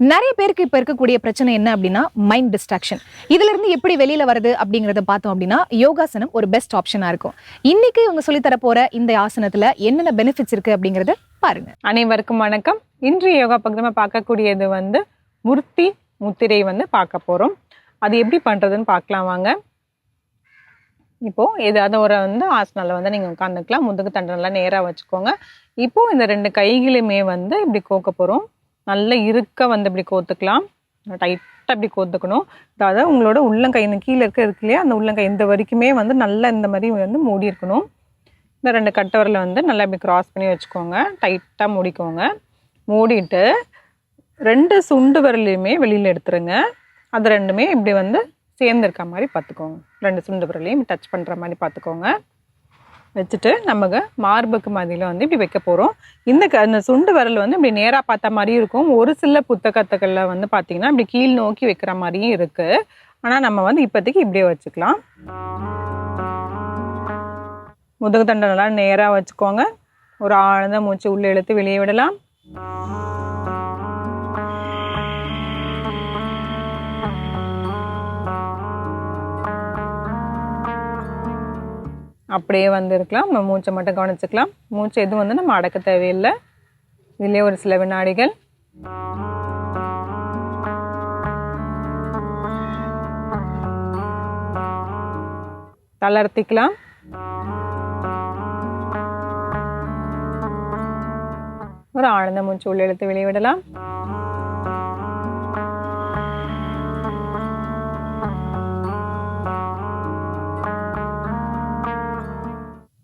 நிறைய பேருக்கு இப்போ இருக்கக்கூடிய பிரச்சனை என்ன அப்படின்னா மைண்ட் டிஸ்ட்ராக்ஷன் இதுலேருந்து எப்படி வெளியில் வருது அப்படிங்கிறத பார்த்தோம் அப்படின்னா யோகாசனம் ஒரு பெஸ்ட் ஆப்ஷனாக இருக்கும். இன்னைக்கு இவங்க சொல்லி போகிற இந்த ஆசனத்தில் என்னென்ன பெனிஃபிட்ஸ் இருக்குது அப்படிங்கிறத பாருங்க. அனைவருக்கும் வணக்கம். இன்று யோகா பக்கமாக பார்க்கக்கூடியது வந்து முர்த்தி முத்திரை வந்து பார்க்க போகிறோம் அது எப்படி பண்ணுறதுன்னு பார்க்கலாம் வாங்க. இப்போது ஏதாவது ஒரு வந்து ஆசனால வந்து நீங்கள் உட்காந்துக்கலாம் முதுகு தண்டனெல்லாம் நேராக வச்சுக்கோங்க. இப்போது இந்த ரெண்டு கைகளுமே வந்து இப்படி கோக்க போகிறோம் நல்ல இருக்க வந்து இப்படி கோர்த்துக்கலாம் டைட்டாக இப்படி கோர்த்துக்கணும் அதாவது உங்களோட உள்ளங்கை இந்த கீழே இருக்க இருக்கு இல்லையா? அந்த உள்ளங்கை இந்த வரைக்குமே வந்து நல்லா இந்த மாதிரி வந்து மூடி இருக்கணும். இந்த ரெண்டு கட்டவரில் வந்து நல்லா இப்படி க்ராஸ் பண்ணி வச்சுக்கோங்க. டைட்டாக மூடிக்கோங்க. மூடிட்டு ரெண்டு சுண்டு விரலையுமே வெளியில் எடுத்துருங்க. அது ரெண்டுமே இப்படி வந்து சேர்ந்துருக்க மாதிரி பார்த்துக்கோங்க. ரெண்டு சுண்டு விரலையும் டச் பண்ணுற மாதிரி பார்த்துக்கோங்க. வச்சுட்டு நமக்கு மார்புக்கு மதியில் வந்து இப்படி வைக்க போகிறோம் இந்த க இந்த சுண்டு விரல் வந்து இப்படி நேராக பார்த்த மாதிரியும் இருக்கும். ஒரு சில புத்தகத்துக்களில் வந்து பார்த்தீங்கன்னா இப்படி கீழ் நோக்கி வைக்கிற மாதிரியும் இருக்குது ஆனால் நம்ம வந்து இப்போதைக்கு இப்படியே வச்சுக்கலாம். முதுகு தண்டை நல்லா நேராக வச்சுக்கோங்க. ஒரு ஆழ்ந்த மூச்சு உள்ளே இழுத்து வெளியே விடலாம். அப்படியே வந்து இருக்கலாம் நம்ம மூச்சை மட்டும் கவனிச்சுக்கலாம். மூச்சை எதுவும் வந்து நம்ம அடக்க தேவையில்லை. இதிலே ஒரு சில வினாடிகள். தளர்த்திக்கலாம். ஒரு ஆழ்ந்த மூச்சு உள்ளெழுத்து வெளியிடலாம்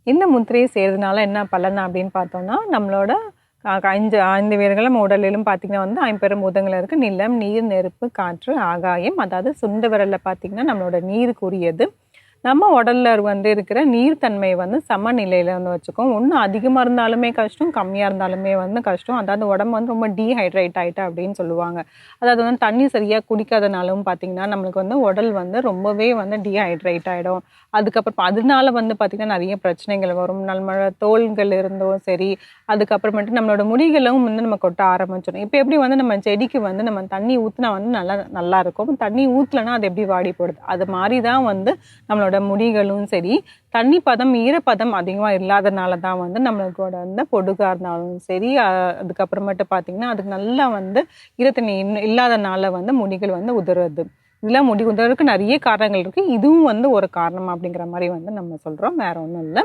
இந்த முத்திரையை செய்கிறதுனால என்ன பலன் அப்படின்னு பார்த்தோம்னா நம்மளோட ஐந்து ஐந்து வேர்கள் நம்ம உடலிலும் பார்த்தீங்கன்னா வந்து ஐம்பெரும் பூதங்கள் இருக்குது நிலம் நீர் நெருப்பு காற்று ஆகாயம் அதாவது சுண்ட விரலில் பார்த்தீங்கன்னா நம்மளோட நீருக்குரியது நம்ம உடலில் வந்து இருக்கிற நீர்த்தன்மையை வந்து சமநிலையில் வந்து வச்சுக்கும். ஒன்றும் அதிகமாக இருந்தாலுமே கஷ்டம் கம்மியாக இருந்தாலுமே வந்து கஷ்டம். அதாவது உடம்பு வந்து ரொம்ப டீஹைட்ரேட் ஆகிட்டா அப்படின்னு சொல்லுவாங்க. அதாவது வந்து தண்ணி சரியாக குடிக்காதனாலும் பார்த்தீங்கன்னா நம்மளுக்கு வந்து உடல் வந்து ரொம்பவே வந்து டீஹைட்ரேட் ஆகிடும் அதுக்கப்புறம் அதனால வந்து பார்த்திங்கன்னா நிறைய பிரச்சனைகள் வரும். நம்மளோட தோள்கள் இருந்தும் சரி அதுக்கப்புறமேட்டு நம்மளோட முடிகளும் வந்து நம்ம கொட்ட ஆரம்பிச்சிடும். இப்போ எப்படி வந்து நம்ம செடிக்கு வந்து நம்ம தண்ணி ஊற்றினா வந்து நல்லா நல்லா இருக்கும். தண்ணி ஊற்றலைன்னா அது எப்படி வாடி போடுது அது மாதிரி தான் வந்து நம்மளோட முடிகளும் சரி தண்ணி பதம் ஈரப்பதம் அதிகமாக இல்லாதனால தான் வந்து நம்மளோட வந்து பொடுகாக இருந்தாலும் சரி அதுக்கப்புறமேட்டு பார்த்திங்கன்னா அதுக்கு நல்லா வந்து ஈரத்தண்ணி இன்னும் இல்லாதனால வந்து முடிகள் வந்து உதறது இதெல்லாம் முடி உதறதுக்கு நிறைய காரணங்கள் இருக்குது இதுவும் வந்து ஒரு காரணம் அப்படிங்கிற மாதிரி வந்து நம்ம சொல்கிறோம் வேற ஒன்றும் இல்லை.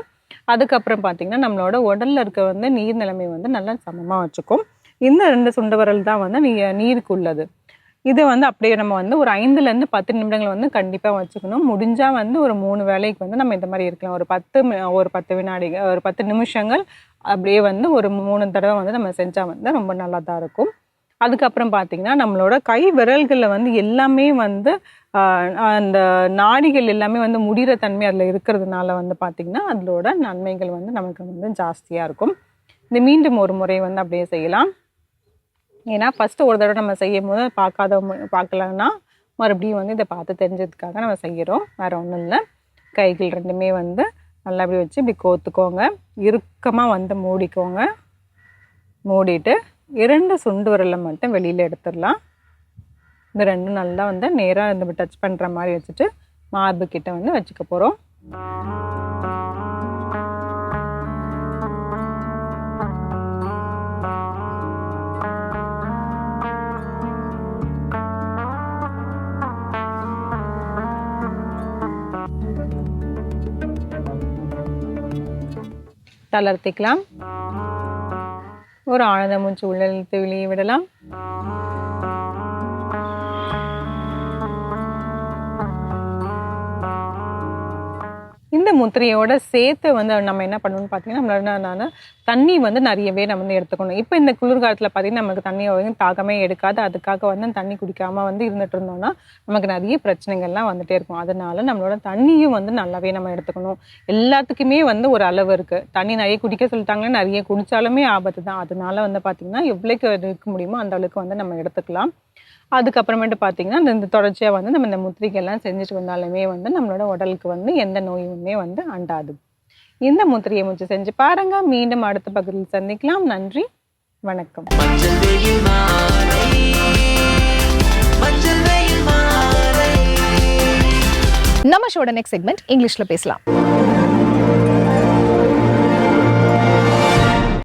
அதுக்கப்புறம் பார்த்திங்கன்னா நம்மளோட உடலில் இருக்க வந்து நீர் நிலைமை வந்து நல்லா சமமாக வச்சுக்கும். இந்த ரெண்டு சுண்டவரல் தான் வந்து நீ நீருக்கு உள்ளது இது வந்து அப்படியே நம்ம வந்து ஒரு ஐந்துலேருந்து பத்து நிமிடங்கள் வந்து கண்டிப்பாக வச்சுக்கணும். முடிஞ்சால் வந்து ஒரு மூணு வேளைக்கு வந்து நம்ம இந்த மாதிரி இருக்கலாம். ஒரு பத்து ஒரு பத்து வினாடி ஒரு பத்து நிமிஷங்கள் அப்படியே வந்து ஒரு மூணு தடவை வந்து நம்ம செஞ்சால் வந்து ரொம்ப நல்லா தான் இருக்கும். அதுக்கப்புறம் பார்த்தீங்கன்னா நம்மளோட கை விரல்களில் வந்து எல்லாமே வந்து அந்த நாடிகள் எல்லாமே வந்து முடிகிற தன்மை அதில் இருக்கிறதுனால வந்து பார்த்திங்கன்னா அதோட நன்மைகள் வந்து நமக்கு வந்து ஜாஸ்தியாக இருக்கும். இது மீண்டும் ஒரு முறை வந்து அப்படியே செய்யலாம். ஏன்னா ஃபஸ்ட்டு ஒரு தடவை நம்ம செய்யும் போது பார்க்காத பார்க்கலன்னா மறுபடியும் வந்து இதை பார்த்து தெரிஞ்சதுக்காக நம்ம செய்கிறோம் வேறு ஒன்றும் இல்லை. கைகள் ரெண்டுமே வந்து நல்லா அப்படி வச்சு இப்படி கோத்துக்கோங்க. இறுக்கமாக வந்து மூடிக்கோங்க. மூடிட்டு இரண்டு சுண்டு விரலை மட்டும் வெளியில் எடுத்துடலாம். இந்த ரெண்டும் நல்லா வந்து நேராக இந்த டச் பண்ணுற மாதிரி வச்சுட்டு மார்பு கிட்ட வந்து வச்சுக்க போகிறோம் தளர்த்திக்கலாம். ஒரு ஆழ்ந்த மூச்சு உள்ளழுத்து வெளியே விடலாம். இந்த முத்திரையோட சேர்த்து வந்து நம்ம என்ன பண்ணணும்னு பார்த்தீங்கன்னா நம்மளோட நான் தண்ணி வந்து நிறையவே நம்ம வந்து எடுத்துக்கணும். இப்போ இந்த குளிர்காலத்தில் பார்த்தீங்கன்னா நமக்கு தண்ணி வந்து தாகமே எடுக்காது. அதுக்காக வந்து தண்ணி குடிக்காம வந்து இருந்துட்டு இருந்தோம்னா நமக்கு நிறைய பிரச்சனைகள்லாம் வந்துட்டே இருக்கும். அதனால நம்மளோட தண்ணியும் வந்து நல்லாவே நம்ம எடுத்துக்கணும். எல்லாத்துக்குமே வந்து ஒரு அளவு இருக்கு. தண்ணி நிறைய குடிக்க சொல்லிட்டாங்கன்னா நிறைய குடிச்சாலுமே ஆபத்து தான் அதனால வந்து பார்த்தீங்கன்னா எவ்வளோக்கு இருக்க முடியுமோ அந்த அளவுக்கு வந்து நம்ம எடுத்துக்கலாம். அதுக்கப்புறமேட்டு பார்த்தீங்கன்னா இந்த- இந்த தொடர்ச்சியாக வந்து நம்ம இந்த முத்திரைகள்லாம் செஞ்சுட்டு வந்தாலுமே வந்து நம்மளோட உடலுக்கு வந்து எந்த நோயுமே வந்து அண்டாது. இந்த முத்திரையை முச்சு செஞ்சு பாருங்க. மீண்டும் அடுத்த பகுதியில் சந்திக்கலாம். நன்றி. வணக்கம். நம்ம ஷோட நெக்ஸ்ட் செக்மெண்ட் இங்கிலீஷ்ல பேசலாம்.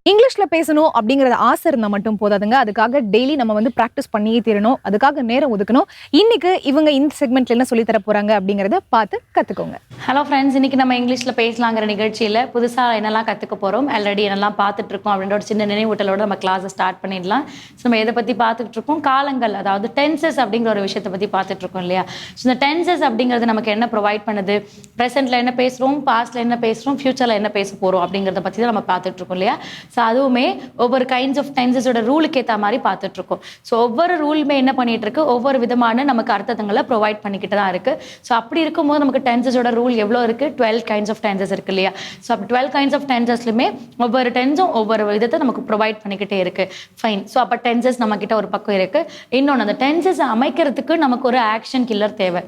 இங்கிலீஷில் பேசணும் அப்படிங்கிறது ஆசை இருந்தால் மட்டும் போதாதுங்க. அதுக்காக டெய்லி நம்ம வந்து ப்ராக்டிஸ் பண்ணியே தீரணும். அதுக்காக நேரம் ஒதுக்கணும். இன்னைக்கு இவங்க இந்த செக்மெண்ட்ல என்ன சொல்லித்தர போகிறாங்க அப்படிங்கிறத பார்த்து கற்றுக்கோங்க ஹலோ ஃப்ரெண்ட்ஸ் இன்னைக்கு நம்ம இங்கிலீஷில் பேசலாங்கிற நிகழ்ச்சியில் புதுசாக என்னெல்லாம் கற்றுக்க போகிறோம் ஆல்ரெடி என்னெல்லாம் பார்த்துட்டு இருக்கோம் அப்படின்ற ஒரு சின்ன நினைவூட்டலோட நம்ம கிளாஸை ஸ்டார்ட் பண்ணிடலாம். ஸோ நம்ம எதை பற்றி பார்த்துட்டு இருக்கோம்? காலங்கள் அதாவது டென்சஸ் அப்படிங்கிற ஒரு விஷயத்தை பற்றி பார்த்துட்டு இருக்கோம் இல்லையா? ஸோ இந்த டென்சஸ் அப்படிங்கிறது நமக்கு என்ன ப்ரொவைட் பண்ணுது? ப்ரெசென்ட்டில் என்ன பேசுகிறோம் பாஸ்ட்டில் என்ன பேசுகிறோம் ஃப்யூச்சரில் என்ன பேச போகிறோம் அப்படிங்கிறத பற்றி தான் நம்ம பார்த்துட்டு இருக்கோம் இல்லையா? ஸோ அதுவுமே ஒவ்வொரு கைண்ட்ஸ் ஆஃப் டைம்ஸஸோட ரூலுக்கு ஏற்ற மாதிரி பார்த்துட்டு இருக்கோம் ஸோ ஒவ்வொரு ரூலுமே என்ன பண்ணிட்டு இருக்கு ஒவ்வொரு விதமான நமக்கு அர்த்தங்களை ப்ரொவைட் பண்ணிக்கிட்டு தான் இருக்கு. ஸோ அப்படி இருக்கும்போது நமக்கு டென்சஸோட ரூல் எவ்வளோ இருக்கு? டுவெல் கைண்ட்ஸ் ஆஃப் டென்சஸ் இருக்கு இல்லையா? ஸோ அப்போ டுவெல் கைண்ட்ஸ் ஆஃப் டென்சஸ்லுமே ஒவ்வொரு டென்ஸும் ஒவ்வொரு விதத்தை நமக்கு ப்ரொவைட் பண்ணிக்கிட்டே இருக்கு. ஃபைன் ஸோ அப்போ டென்சஸ் நம்ம கிட்ட ஒரு பக்கம் இருக்கு. இன்னொன்று அந்த டென்சஸ் அமைக்கிறதுக்கு நமக்கு ஒரு ஆக்ஷன் கில்லர் தேவை.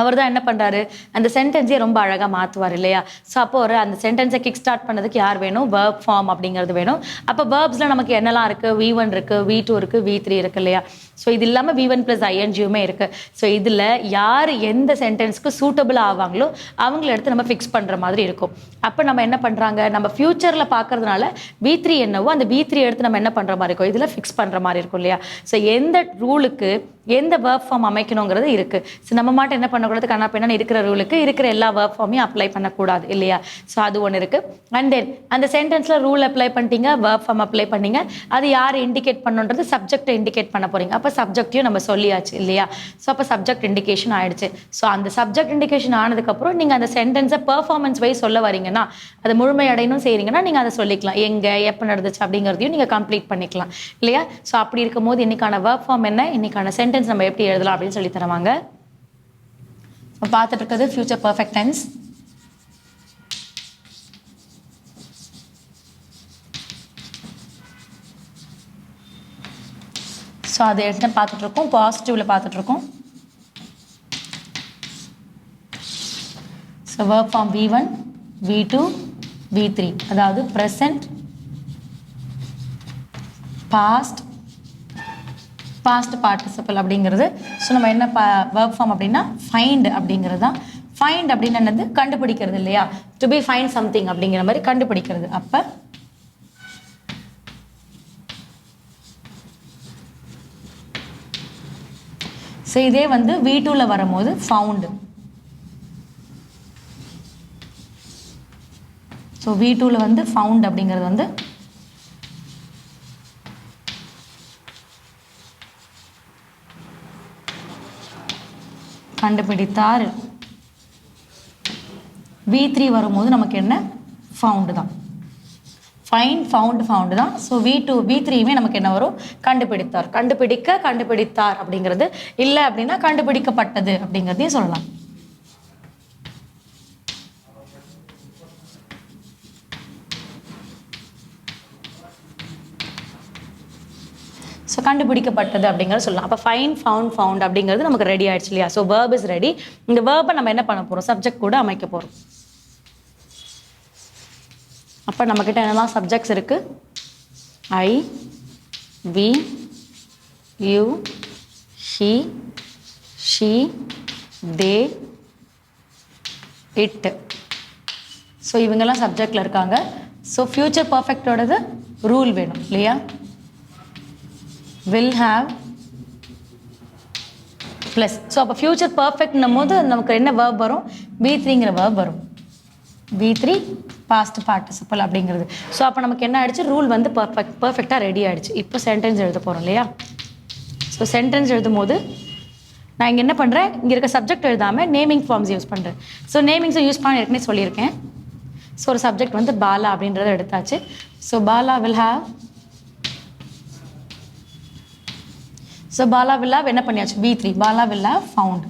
அவர் தான் என்ன பண்ணுறாரு அந்த சென்டென்ஸே ரொம்ப அழகாக மாற்றுவார் இல்லையா? ஸோ அப்போ ஒரு அந்த சென்டென்ஸை கிக் ஸ்டார்ட் பண்ணதுக்கு யார் வேணும்? வேர்ப் ஃபார்ம் அப்படிங்கிறது வேணும். அப்போ வேர்ப்ஸில் நமக்கு என்னெல்லாம் இருக்குது வி ஒன் இருக்குது வி டூ இருக்கு வி த்ரீ இருக்கு இல்லையா? ஸோ இது இல்லாமல் வி ஒன் ப்ளஸ் ஐஎன்ஜியுமே இருக்குது ஸோ இதில் யார் எந்த சென்டென்ஸ்க்கு சூட்டபிள் ஆவாங்களோ அவங்கள எடுத்து நம்ம ஃபிக்ஸ் பண்ணுற மாதிரி இருக்கும். அப்போ நம்ம என்ன பண்ணுறாங்க நம்ம ஃப்யூச்சரில் பார்க்கறதுனால வி த்ரீ என்னவோ அந்த வி த்ரீ எடுத்து நம்ம என்ன பண்ணுற மாதிரி இருக்கும்? இதில் ஃபிக்ஸ் பண்ணுற மாதிரி இருக்கும் இல்லையா? ஸோ எந்த ரூலுக்கு எந்த வேர்ப் ஃபார்ம் அமைக்கணுங்கிறது இருக்குது ஸோ நம்ம மாட்டை என்ன பண்ணக்கூடாது கண்ணா பின்னாடி இருக்கிற ரூலுக்கு இருக்கிற எல்லா ஒர்க் ஃபார்மையும் அப்ளை பண்ணக்கூடாது இல்லையா? ஸோ அது ஒன்று இருக்கு. அண்ட் தென் அந்த சென்டென்ஸ்ல ரூல் அப்ளை பண்ணிட்டீங்க ஒர்க் ஃபார்ம் அப்ளை பண்ணீங்க அது யார் இண்டிகேட் பண்ணுன்றது சப்ஜெக்டை இண்டிகேட் பண்ண போறீங்க. அப்போ சப்ஜெக்டையும் நம்ம சொல்லியாச்சு இல்லையா? ஸோ அப்போ சப்ஜெக்ட் இண்டிகேஷன் ஆயிடுச்சு. ஸோ அந்த சப்ஜெக்ட் இண்டிகேஷன் ஆனதுக்கப்புறம் நீங்கள் அந்த சென்டென்ஸை பெர்ஃபார்மன்ஸ் வைஸ் சொல்ல வரீங்கன்னா அது முழுமையடையணும் செய்கிறீங்கன்னா நீங்கள் அதை சொல்லிக்கலாம். எங்கே எப்போ நடந்துச்சு அப்படிங்கிறதையும் நீங்கள் கம்ப்ளீட் பண்ணிக்கலாம் இல்லையா? ஸோ அப்படி இருக்கும்போது இன்னைக்கான ஒர்க் ஃபார்ம் என்ன? இன்னைக்கான சென்டென்ஸ் நம்ம எப்படி எழுதலாம் அப்படின்னு சொல்லி தருவாங்க. பார்த்துட்டு இருக்கிறது ஃபியூச்சர் பர்ஃபெக்ட் டென்ஸ் ஸோ அது எடுத்து பார்த்துட்டு இருக்கோம் பாசிட்டிவ்ல பார்த்துட்டு இருக்கோம் so verb form V one V two V three அதாவது ப்ரெசன்ட் பாஸ்ட் பாஸ்ட் பார்ட்டிசிபல் அப்படிங்கிறது. ஸோ நம்ம என்ன ஒர்க் ஃபார்ம் அப்படின்னா ஃபைண்ட் அப்படிங்கிறது தான். ஃபைண்ட் அப்படின்னு என்னது? கண்டுபிடிக்கிறது இல்லையா? டு பி ஃபைண்ட் சம்திங் அப்படிங்கிற மாதிரி கண்டுபிடிக்கிறது. அப்போ ஸோ இதே வந்து வி டூவில் வரும்போது ஃபவுண்டு ஸோ வி டூவில் வந்து ஃபவுண்ட் அப்படிங்கிறது வந்து கண்டுபிடித்தார். வி த்ரீ வரும்போது நமக்கு என்ன? ஃபவுண்டு தான். ஃபைன் ஃபவுண்டு ஃபவுண்டு தான். ஸோ வி டூ வி த்ரீயுமே நமக்கு என்ன வரும்? கண்டுபிடித்தார். கண்டுபிடிக்க கண்டுபிடித்தார் அப்படிங்கிறது இல்லை அப்படின்னா கண்டுபிடிக்கப்பட்டது அப்படிங்கிறதையும் சொல்லலாம். கண்டுபிடிக்கப்பட்டது அப்படிங்கிறத சொல்லலாம். அப்போ ஃபைன் ஃபவுண்ட் ஃபவுண்ட் அப்படிங்கிறது நமக்கு ரெடி ஆயிடுச்சு இல்லையா? ஸோ வேர்ப் இஸ் ரெடி இந்த வேர்பை நம்ம என்ன பண்ண போகிறோம் சப்ஜெக்ட் கூட அமைக்க போகிறோம் அப்போ நம்மக்கிட்ட என்னெல்லாம் சப்ஜெக்ட்ஸ் இருக்குது I we you he she they it so இவங்கெல்லாம் சப்ஜெக்டில் இருக்காங்க. ஸோ ஃப்யூச்சர் பர்ஃபெக்டோடது ரூல் வேணும் இல்லையா? வில் ஹாவ் ப்ளஸ் ஸோ அப்போ ஃப்யூச்சர் பர்ஃபெக்ட்னும் போது நமக்கு என்ன வேர்ப் வரும்? பி த்ரீங்கிற வேர்ப் வரும். பி த்ரீ பாஸ்ட் பார்ட்டிசிபல் அப்படிங்கிறது. ஸோ அப்போ நமக்கு என்ன ஆயிடுச்சு? ரூல் வந்து பர்ஃபெக்ட் பர்ஃபெக்டாக ரெடி ஆயிடுச்சு. இப்போ சென்டென்ஸ் எழுத போகிறோம் இல்லையா? ஸோ சென்டென்ஸ் எழுதும் போது நான் இங்கே என்ன பண்ணுறேன் இங்கே இருக்க சப்ஜெக்ட் எழுதாமல் நேமிங் ஃபார்ம்ஸ் யூஸ் பண்ணுறேன் ஸோ நேமிங்ஸை யூஸ் பண்ண ஏற்கனவே சொல்லியிருக்கேன். ஸோ ஒரு சப்ஜெக்ட் வந்து பாலா அப்படின்றத எடுத்தாச்சு. So Bala will have so Bala villa என்ன பண்ணியாச்சு? B three Bala villa found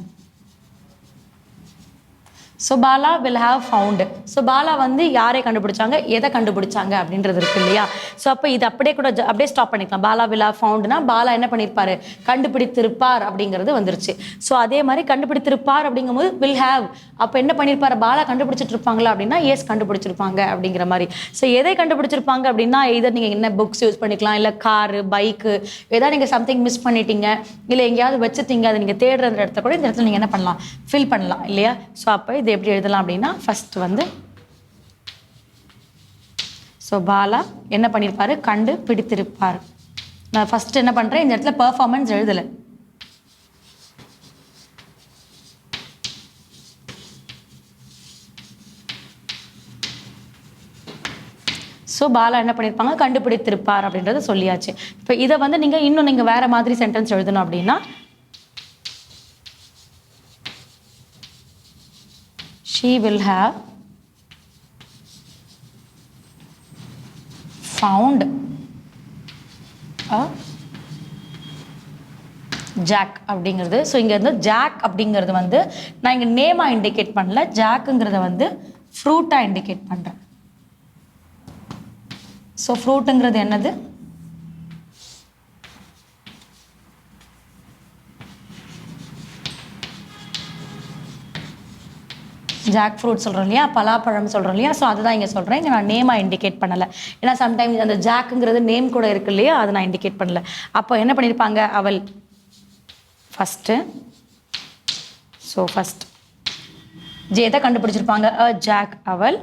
so Bala will have found so Bala வந்து யாரை கண்டுபிடிச்சாங்க? எதை கண்டுபிடிச்சாங்க அப்படின்றது இருக்கு இல்லையா? ஸோ அப்போ இது அப்படியே கூட அப்படியே ஸ்டாப் பண்ணிக்கலாம். பாலா வில் ஹாவ் ஃபவுண்டுனா பாலா என்ன பண்ணியிருப்பாரு கண்டுபிடித்திருப்பார் அப்படிங்கிறது வந்துருச்சு. ஸோ அதே மாதிரி கண்டுபிடித்திருப்பார் அப்படிங்கும்போது வில் ஹாவ் அப்போ என்ன பண்ணியிருப்பாரு பாலா கண்டுபிடிச்சிட்டு இருப்பாங்களா அப்படின்னா எஸ் கண்டுபிடிச்சிருப்பாங்க அப்படிங்கிற மாதிரி. ஸோ எதை கண்டுபிடிச்சிருப்பாங்க அப்படின்னா இதை நீங்கள் என்ன புக்ஸ் யூஸ் பண்ணிக்கலாம்? இல்லை காரு பைக்கு ஏதாவது நீங்கள் சம்திங் மிஸ் பண்ணிட்டீங்க. இல்லை எங்கேயாவது வச்சுட்டீங்க அதை நீங்கள் தேடுற இடத்த கூட இந்த இடத்துல நீங்கள் என்ன பண்ணலாம்? ஃபில் பண்ணலாம் இல்லையா? ஸோ அப்போ இது எப்படி எழுதலாம் அப்படின்னா ஃபர்ஸ்ட் வந்து ஸோ பாலா என்ன பண்ணியிருப்பார் கண்டு பிடித்திருப்பார். நான் ஃபர்ஸ்ட் என்ன பண்ணுறேன் இந்த இடத்துல பெர்ஃபார்மன்ஸ் எழுதலை. ஸோ பாலா என்ன பண்ணியிருப்பாங்க கண்டுபிடித்திருப்பார் அப்படின்றத சொல்லியாச்சு. இப்போ இதை வந்து நீங்கள் இன்னும் நீங்கள் வேறு மாதிரி சென்டென்ஸ் எழுதணும் அப்படின்னா she will have found a jack அப்படிங்கிறது. ஸோ இங்கே இருந்து ஜாக் அப்படிங்கிறது வந்து நான் இங்கே நேமாக இண்டிகேட் பண்ணல. ஜாக்குங்கிறத வந்து ஃப்ரூட்டாக இண்டிகேட் பண்ணுறேன் ஸோ ஃப்ரூட்டுங்கிறது என்னது? ஜாக் ஃப்ரூட் சொல்கிறோம் இல்லையா பலாப்பழம் சொல்கிறோம் இல்லையா ஸோ அதுதான் இங்கே சொல்கிறேன் இங்கே நான் நேமாக இண்டிகேட் பண்ணலை. ஏன்னா சம்டைம்ஸ் அந்த ஜாக்குங்கிறது நேம் கூட இருக்கு இல்லையா அதை நான் இண்டிகேட் பண்ணல. அப்போ என்ன பண்ணியிருப்பாங்க அவள் ஃபஸ்ட்டு ஸோ ஃபஸ்ட் ஜே எதை கண்டுபிடிச்சிருப்பாங்க அ ஜாக் அவள்.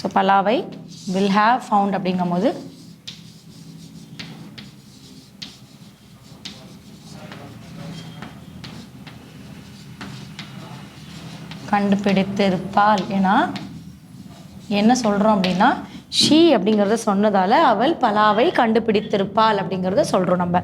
ஸோ பலாவை வில் ஹேவ் ஃபவுண்ட் அப்படிங்கும்போது கண்டுபிடித்திருப்பாள். ஏன்னா என்ன சொல்கிறோம் அப்படின்னா ஷீ அப்படிங்கிறத சொன்னதால் அவள் பலாவை கண்டுபிடித்திருப்பாள் அப்படிங்கிறத சொல்கிறோம் நம்ம.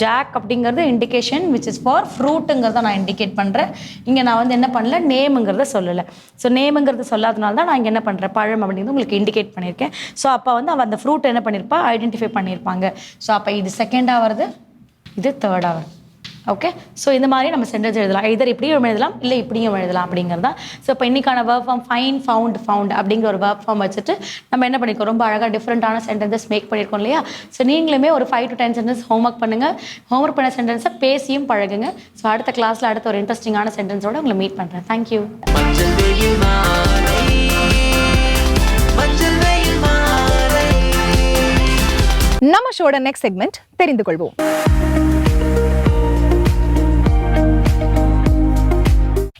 ஜாக் அப்படிங்கிறது இண்டிகேஷன் விச் இஸ் ஃபார் ஃப்ரூட்டுங்கிறத நான் இண்டிகேட் பண்ணுறேன் இங்கே நான் வந்து என்ன பண்ணல நேமுங்கிறத சொல்லலை. ஸோ நேமுங்கிறத சொல்லாதனால தான் நான் இங்கே என்ன பண்ணுறேன் பழம் அப்படிங்கிறது உங்களுக்கு இண்டிகேட் பண்ணியிருக்கேன். ஸோ அப்போ வந்து அவள் அந்த ஃப்ரூட் என்ன பண்ணியிருப்பா ஐடென்டிஃபை பண்ணியிருப்பாங்க ஸோ அப்போ இது செகண்டாக வருது இது தேர்டாக வருது. ஓகே ஸோ இந்த மாதிரி நம்ம சென்டென்ஸ் எழுதலாம். இதர் இப்படியும் எழுதலாம் இல்லை இப்படியும் எழுதலாம் அப்படிங்கிறது ஸோ இப்போ இன்னைக்கான verb form find found found அப்படிங்கிற ஒரு வேர்ப் ஃபார்ம் வச்சுட்டு நம்ம என்ன பண்ணிருக்கோம்? ரொம்ப அழகாக டிஃப்ரெண்ட்டான சென்டென்சஸ் மேக் பண்ணியிருக்கோம் இல்லையா? ஸோ நீங்களுமே ஒரு five to ten sentence homework பண்ணுங்கள் ஹோம்ஒர்க் பண்ண சென்டென்ஸை பேசியும் பழகுங்க. ஸோ அடுத்த கிளாஸில் அடுத்த ஒரு இன்ட்ரெஸ்டிங்கான சென்டென்ஸோட உங்களை மீட் பண்ணுறேன் தேங்க்யூ நம்ம ஷோட நெக்ஸ்ட் செக்மெண்ட் தெரிந்து கொள்வோம்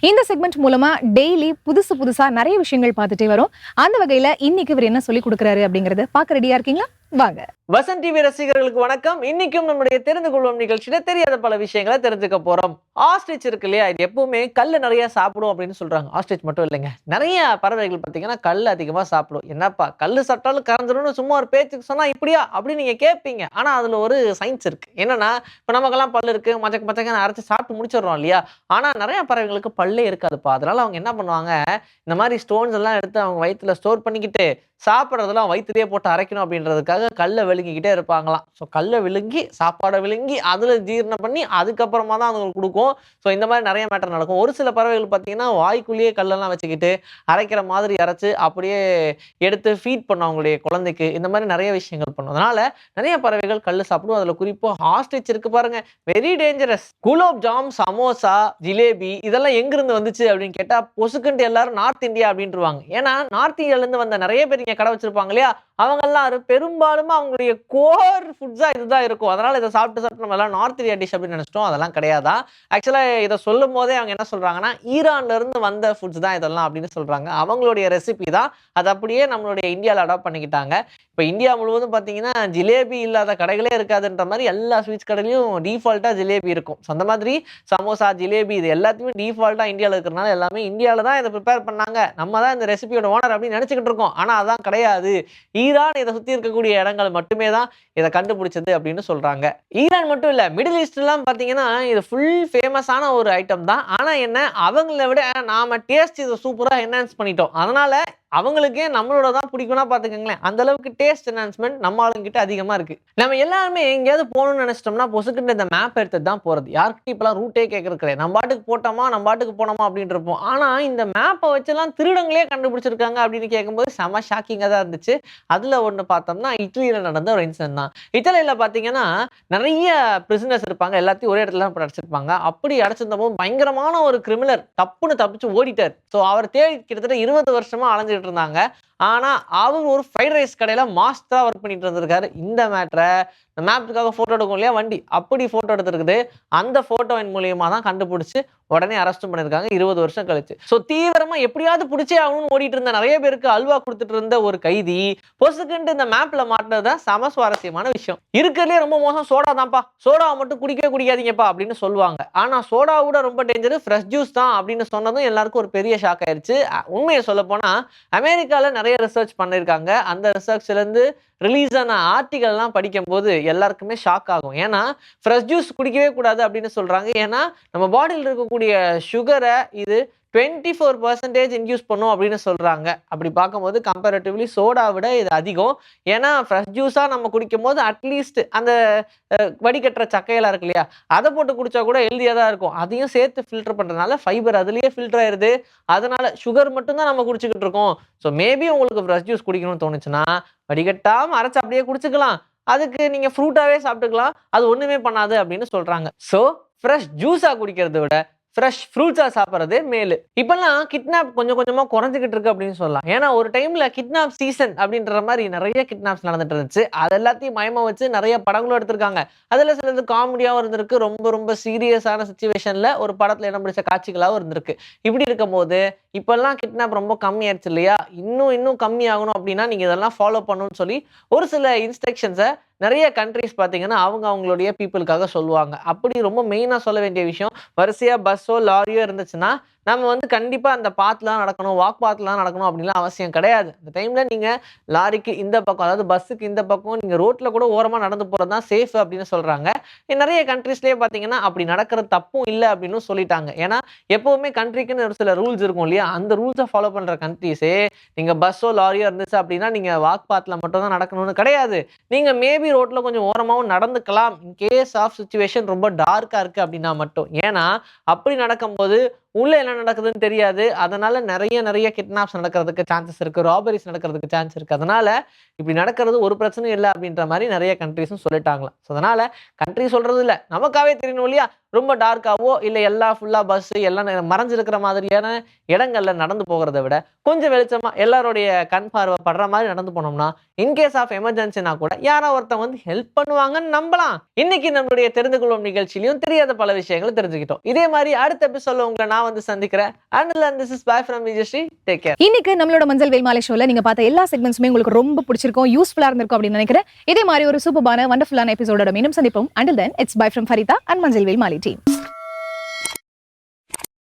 இந்த செக்மெண்ட் மூலமா டெய்லி புதுசு புதுசா நிறைய விஷயங்கள் பார்த்துட்டே வரும். அந்த வகையில இன்னைக்கு இவர் என்ன சொல்லி கொடுக்குறாரு அப்படிங்கறத பார்க்க ரெடியா இருக்கீங்களா? வாங்க. வசன் டிவி ரசிகர்களுக்கு வணக்கம். இன்னைக்கும் நம்முடைய தெரிந்து கொள்வோம் நிகழ்ச்சியில தெரியாத பல விஷயங்களை தெரிஞ்சுக்க போறோம். ஆஸ்ட்ரிச் இருக்கு இல்லையா? இது எப்பவுமே கல் நிறைய சாப்பிடும் அப்படின்னு சொல்றாங்க. ஆஸ்ட்ரிச் மட்டும் இல்லைங்க. நிறைய பறவைகள் பார்த்தீங்கன்னா கல் அதிகமா சாப்பிடும். என்னப்பா கல் சாப்பிட்டாலும் கரைஞ்சிடும்னு சும்மா ஒரு பேச்சுக்கு சொன்னா இப்படியா? அப்படின்னு நீங்க கேட்பீங்க ஆனா அதுல ஒரு சயின்ஸ் இருக்கு. என்னன்னா இப்ப நமக்கெல்லாம் பல்லு இருக்கு மச்சக்க மச்சக்க அரைச்சு சாப்பிட்டு முடிச்சிடுறோம் இல்லையா? ஆனா நிறைய பறவைகளுக்கு பல்லே இருக்காதுப்பா. அதனால அவங்க என்ன பண்ணுவாங்க இந்த மாதிரி ஸ்டோன்ஸ் எல்லாம் எடுத்து அவங்க வயிற்றுல ஸ்டோர் பண்ணிக்கிட்டு சாப்பிட்றதெல்லாம் வயிற்றுலேயே போட்டு அரைக்கணும் அப்படின்றதுக்காக கல்லை விழுங்கிக்கிட்டே இருப்பாங்களாம். ஸோ கல்லை விழுங்கி சாப்பாடை விழுங்கி அதில் ஜீரணம் பண்ணி அதுக்கப்புறமா தான் அதுங்களுக்கு கொடுக்கும். ஸோ இந்த மாதிரி நிறைய மேட்டர் நடக்கும். ஒரு சில பறவைகள் பார்த்தீங்கன்னா வாய்க்குள்ளேயே கல்லெல்லாம் வச்சுக்கிட்டு அரைக்கிற மாதிரி அரைச்சு அப்படியே எடுத்து ஃபீட் பண்ணும் அவங்களுடைய குழந்தைக்கு இந்த மாதிரி நிறைய விஷயங்கள் பண்ணும். அதனால நிறைய பறவைகள் கல் சாப்பிடும். அதில் குறிப்பாக ஹாஸ்டிச் இருக்கு பாருங்க. வெரி டேஞ்சரஸ் குலோப் ஜாம் சமோசா ஜிலேபி இதெல்லாம் எங்கிருந்து வந்துச்சு அப்படின்னு கேட்டால் பொசுக்குன்ட்டு எல்லாரும் நார்த் இந்தியா அப்படின்ட்டுருவாங்க ஏன்னா நார்த் இந்தியாவிலேருந்து வந்த நிறைய பேர் இங்கே கடை வச்சிருப்பாங்க இல்லையா? அவங்க எல்லாரும் பெரும்பாலும் அவங்களுடைய கோர் ஃபுட்ஸாக இதுதான் இருக்கும். அதனால் இதை சாப்பிட்டு சாப்பிட்டு நம்ம எல்லாம் நார்த் இந்தியா டிஷ் அப்படின்னு நினைச்சிட்டோம். அதெல்லாம் கிடையாதான் ஆக்சுவலாக இதை சொல்லும் போதே அவங்க என்ன சொல்கிறாங்கன்னா ஈரான்லேருந்து வந்த ஃபுட்ஸ் தான் இதெல்லாம் அப்படின்னு சொல்கிறாங்க அவங்களுடைய ரெசிபி தான். அது அப்படியே நம்மளுடைய இந்தியாவில் அடாப்ட் பண்ணிக்கிட்டாங்க. இப்போ இந்தியா முழுவதும் பார்த்தீங்கன்னா ஜிலேபி இல்லாத கடைகளே இருக்காதுன்ற மாதிரி எல்லா ஸ்வீட்ஸ் கடையிலையும் டிஃபால்ட்டாக ஜிலேபி இருக்கும். ஸோ அந்த மாதிரி சமோசா ஜிலேபி இது எல்லாத்தையுமே டிஃபால்ட்டாக இந்தியாவில் இருக்கிறனால எல்லாமே இந்தியாவில் தான் இதை ப்ரிப்பேர் பண்ணாங்க. நம்ம தான் இந்த ரெசிபியோட ஓனர் அப்படின்னு நினச்சிக்கிட்டு இருக்கோம். ஆனால் அதான் கிடையாது. ஈரான் இதை சுற்றி இருக்கக்கூடிய இடங்கள் மட்டுமே தான் இதை கண்டுபிடிச்சது அப்படின்னு சொல்றாங்க. ஈரான் மட்டும் இல்ல மிடில் ஈஸ்ட்லாம் பாத்தீங்கன்னா இது ஃபுல் ஃபேமஸான ஒரு ஐட்டம் தான். ஆனா என்ன அவங்கள விட நாம டேஸ்ட் இதை சூப்பரா என்ஹான்ஸ் பண்ணிட்டோம். அதனால அவங்களுக்கே நம்மளோட தான் பிடிக்கும்னா பார்த்துக்கோங்களேன். அந்த அளவுக்கு டேஸ்ட் என்ஹான்ஸ்மெண்ட் நம்ம ஆளுங்கிட்ட அதிகமாக இருக்கு. நம்ம எல்லாருமே எங்கேயாவது போகணும்னு நினைச்சிட்டோம்னா பொசுக்கிட்ட இந்த மேப் எடுத்து தான் போகிறது யாருக்கிட்டையும் இப்போலாம் ரூட்டே கேட்கறது கிடையாது நம்ம பாட்டுக்கு போட்டோமா நம்ம பாட்டுக்கு போனோமா அப்படின்ட்டு இருப்போம். ஆனால் இந்த மேப்பை வச்செல்லாம் திருடங்களே கண்டுபிடிச்சிருக்காங்க அப்படின்னு கேட்கும்போது செம ஷாக்கிங்காக தான் இருந்துச்சு. அதில் ஒன்று பார்த்தோம்னா இட்லியில் நடந்த ஒரு இன்சிடென்ட் தான். இத்தாலியில் பார்த்தீங்கன்னா நிறைய பிரிசனர்ஸ் இருப்பாங்க. எல்லாத்தையும் ஒரே இடத்துல தான் அடைச்சிருப்பாங்க. அப்படி அடைச்சிருந்தப்போ பயங்கரமான ஒரு கிரிமினல் தப்புன்னு தப்பிச்சு ஓடிட்டார். ஸோ அவர் தேடி கிட்டத்தட்ட இருபது வருஷமா இருந்தாங்க ஆனா அவங்க ஒரு ஃப்ரைட் ரைஸ் கடையில மாஸ்டரா ஒர்க் பண்ணிட்டு இருந்திருக்காரு. இந்த மேட்ரை இந்த மேப்புக்காக போட்டோ எடுக்கும் இல்லையா வண்டி. அப்படி போட்டோ எடுத்திருக்குது. அந்த ஃபோட்டோவின் மூலியமா தான் கண்டுபிடிச்சு உடனே அரெஸ்டும் பண்ணியிருக்காங்க. இருபது வருஷம் கழிச்சு. ஸோ தீவிரமா எப்படியாவது பிடிச்சே ஆகணும்னு ஓடிட்டு இருந்த நிறைய பேருக்கு அல்வா கொடுத்துட்டு இருந்த ஒரு கைதி பொசுக்குன்ட்டு இந்த மேப்ல மாட்டினது தான் சம சுவாரஸ்யமான விஷயம். இருக்கிறதுலே ரொம்ப மோசம். சோடா தான்ப்பா. சோடாவை மட்டும் குடிக்கவே குடிக்காதீங்கப்பா அப்படின்னு சொல்லுவாங்க. ஆனா சோடா கூட ரொம்ப டேஞ்சர் ஃப்ரெஷ் ஜூஸ் தான் அப்படின்னு சொன்னதும் எல்லாருக்கும் ஒரு பெரிய ஷாக் ஆயிடுச்சு உண்மையை சொல்ல போனா அமெரிக்காவில் நிறைய ரிசர்ச் பண்ணியிருக்காங்க அந்த ரிசர்ச்லேருந்து ரிலீஸ் ஆன ஆர்டிகல்லாம் படிக்கும்போது எல்லாருக்குமே ஷாக் ஆகும். ஏன்னா ஃப்ரெஷ் ஜூஸ் குடிக்கவே கூடாது அப்படின்னு சொல்றாங்க. ஏன்னா நம்ம பாடியில் இருக்கக்கூடிய சுகரை இது டுவெண்ட்டி ஃபோர் பர்சன்டேஜ் இன்க்யூஸ் பண்ணும் அப்படின்னு சொல்கிறாங்க அப்படி பார்க்கும்போது கம்பேரட்டிவ்லி சோடா விட இது அதிகம். ஏன்னா ஃப்ரெஷ் ஜூஸாக நம்ம குடிக்கும் போது அட்லீஸ்ட் அந்த வடிகட்டுற சக்கையெல்லாம் இருக்கு இல்லையா? அதை போட்டு குடித்தா கூட ஹெல்தியாக தான் இருக்கும். அதையும் சேர்த்து ஃபில்டர் பண்ணுறதுனால ஃபைபர் அதுலேயே ஃபில்டர் ஆயிடுது அதனால் சுகர் மட்டும்தான் நம்ம குடிச்சிக்கிட்டு இருக்கோம். ஸோ மேபி உங்களுக்கு ஃப்ரெஷ் ஜூஸ் குடிக்கணும்னு தோணுச்சுன்னா வடிகட்டாமல் அரைச்சி அப்படியே குடிச்சுக்கலாம். அதுக்கு நீங்கள் ஃப்ரூட்டாகவே சாப்பிட்டுக்கலாம். அது ஒன்றுமே பண்ணாது அப்படின்னு சொல்கிறாங்க ஸோ ஃப்ரெஷ் ஜூஸாக குடிக்கிறத விட ஃப்ரெஷ் ஃப்ரூட்ஸாக சாப்பிட்றது மேலு. இப்போல்லாம் கிட்னாப் கொஞ்சம் கொஞ்சமாக குறைஞ்சிக்கிட்டு இருக்கு அப்படின்னு சொல்லலாம். ஏன்னா ஒரு டைமில் கிட்னாப் சீசன் அப்படின்ற மாதிரி நிறைய கிட்னாப்ஸ் நடந்துட்டு இருந்துச்சு. அது எல்லாத்தையும் மயமாக வச்சு நிறைய படங்களும் எடுத்திருக்காங்க. அதில் சிலது காமெடியாகவும் இருந்திருக்கு. ரொம்ப ரொம்ப சீரியஸான சுச்சுவேஷனில் ஒரு படத்தில் இடம் பிடிச்ச காட்சிகளாகவும் இருந்திருக்கு. இப்படி இருக்கும்போது இப்போல்லாம் கிட்னாப் ரொம்ப கம்மியாயிருச்சு இல்லையா? இன்னும் இன்னும் கம்மியாகணும் அப்படின்னா நீங்கள் இதெல்லாம் ஃபாலோ பண்ணணும்னு சொல்லி ஒரு சில இன்ஸ்ட்ரக்ஷன்ஸை நிறைய கண்ட்ரிஸ் பார்த்தீங்கன்னா அவங்க அவங்களுடைய பீப்புளுக்காக சொல்லுவாங்க. அப்படி ரொம்ப மெயினாக சொல்ல வேண்டிய விஷயம் வரிசையாக பஸ்ஸோ லாரியோ இருந்துச்சுன்னா நம்ம வந்து கண்டிப்பாக அந்த பாத்துலாம் நடக்கணும் வாக் பாத்லாம் நடக்கணும் அப்படின்லாம் அவசியம் கிடையாது. அந்த டைமில் நீங்கள் லாரிக்கு இந்த பக்கம் அதாவது பஸ்ஸுக்கு இந்த பக்கம் நீங்கள் ரோட்டில் கூட ஓரமாக நடந்து போகிறது தான் சேஃப் அப்படின்னு சொல்கிறாங்க நிறைய கண்ட்ரீஸ்லேயே பார்த்தீங்கன்னா அப்படி நடக்கிற தப்பும் இல்லை அப்படின்னு சொல்லிட்டாங்க. ஏன்னா எப்போவுமே கண்ட்ரிக்குன்னு ஒரு சில ரூல்ஸ் இருக்கும் இல்லையா? அந்த ரூல்ஸை ஃபாலோ பண்ணுற கண்ட்ரிஸே நீங்கள் பஸ்ஸோ லாரியோ இருந்துச்சு அப்படின்னா நீங்கள் வாக் பாத்தில் மட்டும் தான் நடக்கணும்னு கிடையாது. நீங்கள் மேபி ரோட்டில் கொஞ்சம் ஓரமாகவும் நடந்துக்கலாம். இன் கேஸ் ஆஃப் சுச்சுவேஷன் ரொம்ப டார்க்காக இருக்குது அப்படின்னா மட்டும். ஏன்னா அப்படி நடக்கும்போது உள்ளே என்ன நடக்குதுன்னு தெரியாது. அதனால நிறைய நிறைய கிட்னாப்ஸ் நடக்கிறதுக்கு சான்சஸ் இருக்குது ராபரிஸ் நடக்கிறதுக்கு சான்ஸ் இருக்குது அதனால இப்படி நடக்கிறது ஒரு பிரச்சனையும் இல்லை அப்படின்ற மாதிரி நிறைய கண்ட்ரிஸும் சொல்லிட்டாங்களாம். ஸோ அதனால கண்ட்ரி சொல்றது இல்லை. நமக்காவே தெரியணும் இல்லையா? ரொம்ப டார்க்காவோ இல்லை எல்லா ஃபுல்லாக பஸ்ஸு எல்லாம் மறைஞ்சிருக்கிற மாதிரியான இடங்கள்ல நடந்து போகிறத விட கொஞ்சம் வெளிச்சமாக எல்லாருடைய கண் பார்வை படுற மாதிரி நடந்து போனோம்னா இன்கேஸ் ஆஃப் எமர்ஜென்சினா கூட யாரோ ஒருத்தன் வந்து ஹெல்ப் பண்ணுவாங்கன்னு நம்பலாம். இன்னைக்கு நம்மளுடைய தெரிந்து கொள்ளும் நிகழ்ச்சியிலையும் தெரியாத பல விஷயங்களை தெரிஞ்சுக்கிட்டோம். இதே மாதிரி அடுத்த எபிசோட உங்களை நான் வந்து சந்திக்கிறேன். And this is bye from Vijayasri take care இன்னைக்கு நம்மளோட மஞ்சள் வேல்மாலை ஷோல நீங்க பார்த்த எல்லா செக்மெண்ட்ஸுமே உங்களுக்கு ரொம்ப பிடிச்சிருக்கும் யூஸ்ஃபுல்லா இருந்திருக்கும் அப்படின்னு நினைக்கிறேன். இதே மாதிரி ஒரு சூப்பரான வண்டர்ஃபுல்லான எபிசோடோட மீண்டும் சந்திப்போம். Until then it's bye from Farida and Manjal Velmalai team